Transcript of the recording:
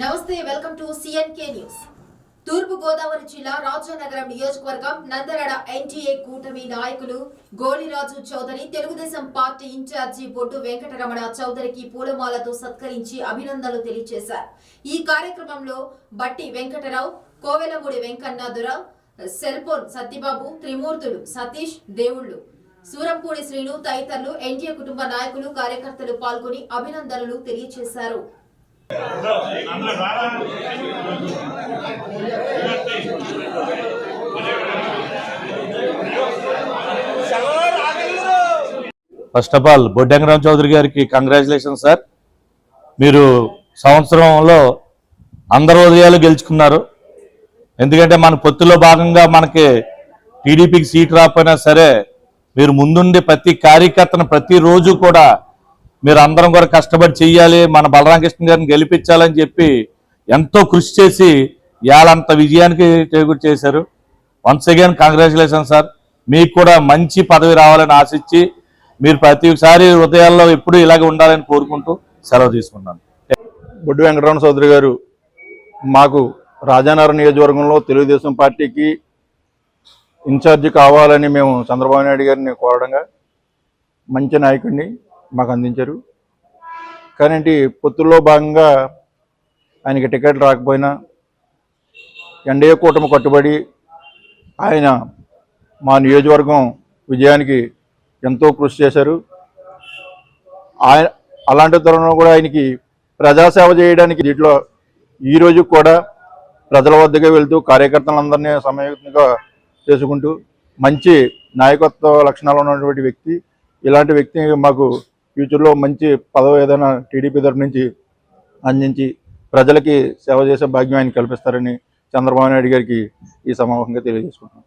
నమస్తే welcome to CNK news తూర్పు గోదావరి జిల్లా రాజానగరం నియోజకవర్గం నందరడ ఎన్టీఏ కూటమి నాయకులు గోలిరాజు చౌదరి తెలుగుదేశం పార్టీ ఇన్ఛార్జి బొడ్డు వెంకటరమణ చౌదరికి పూలమాలతో సత్కరించి అభినందనలు తెలియజేశారు. ఈ కార్యక్రమంలో బట్టి వెంకటరావు కోవెలమూడి వెంకన్నాదురావు సెల్పోన్ సత్యబాబు త్రిమూర్తులు సతీష్ దేవుళ్ళు సూరంపూడి శ్రీను తదితరులు ఎన్టీఏ కుటుంబ నాయకులు కార్యకర్తలు పాల్గొని అభినందనలు తెలియజేశారు. ఫస్ట్ ఆఫ్ ఆల్ బొడ్డంగరాం చౌదరి గారికి కంగ్రాచులేషన్ సార్ మీరు సంవత్సరంలో అందరు ఉదయాలు గెలుచుకున్నారు. ఎందుకంటే మన పొత్తులో భాగంగా మనకి టీడీపీకి సీట్ రాకపోయినా సరే మీరు ముందుండి ప్రతి కార్యకర్తను ప్రతిరోజు కూడా మీరు అందరం కూడా కష్టపడి చెయ్యాలి మన బలరామకృష్ణ గారిని గెలిపించాలని చెప్పి ఎంతో కృషి చేసి ఇవాళంత విజయానికి చేకూర్ చేశారు. వన్స్ అగైన్ కంగ్రాచులేషన్ సార్ మీకు కూడా మంచి పదవి రావాలని ఆశించి మీరు ప్రతిసారి హృదయాల్లో ఎప్పుడు ఇలాగే ఉండాలని కోరుకుంటూ సెలవు తీసుకున్నాను. బొడ్డు వెంకటరమణ చౌదరి గారు మాకు రాజానగరం నియోజకవర్గంలో తెలుగుదేశం పార్టీకి ఇన్ఛార్జి కావాలని మేము చంద్రబాబు నాయుడు గారిని కోరడంగా మంచి నాయకుడిని మాకు అందించారు. కానీ ఏంటి పొత్తుల్లో భాగంగా ఆయనకి టికెట్ రాకపోయినా ఎన్డీఏ కూటమి కట్టుబడి ఆయన మా నియోజకవర్గం విజయానికి ఎంతో కృషి చేశారు. ఆయన అలాంటి తరుణంలో కూడా ఆయనకి ప్రజాసేవ చేయడానికి దీంట్లో ఈ రోజు కూడా ప్రజల వద్దకు వెళ్తూ కార్యకర్తలందరినీ సమయంగా చేసుకుంటూ మంచి నాయకత్వ లక్షణాలు ఉన్నటువంటి వ్యక్తి. ఇలాంటి వ్యక్తి మాకు ఫ్యూచర్లో మంచి పదవి ఏదైనా టీడీపీ తరఫు నుంచి అందించి ప్రజలకి సేవ చేసే భాగ్యం ఆయన కల్పిస్తారని చంద్రబాబు నాయుడు గారికి ఈ సమావేశంగా తెలియజేసుకుంటున్నాను.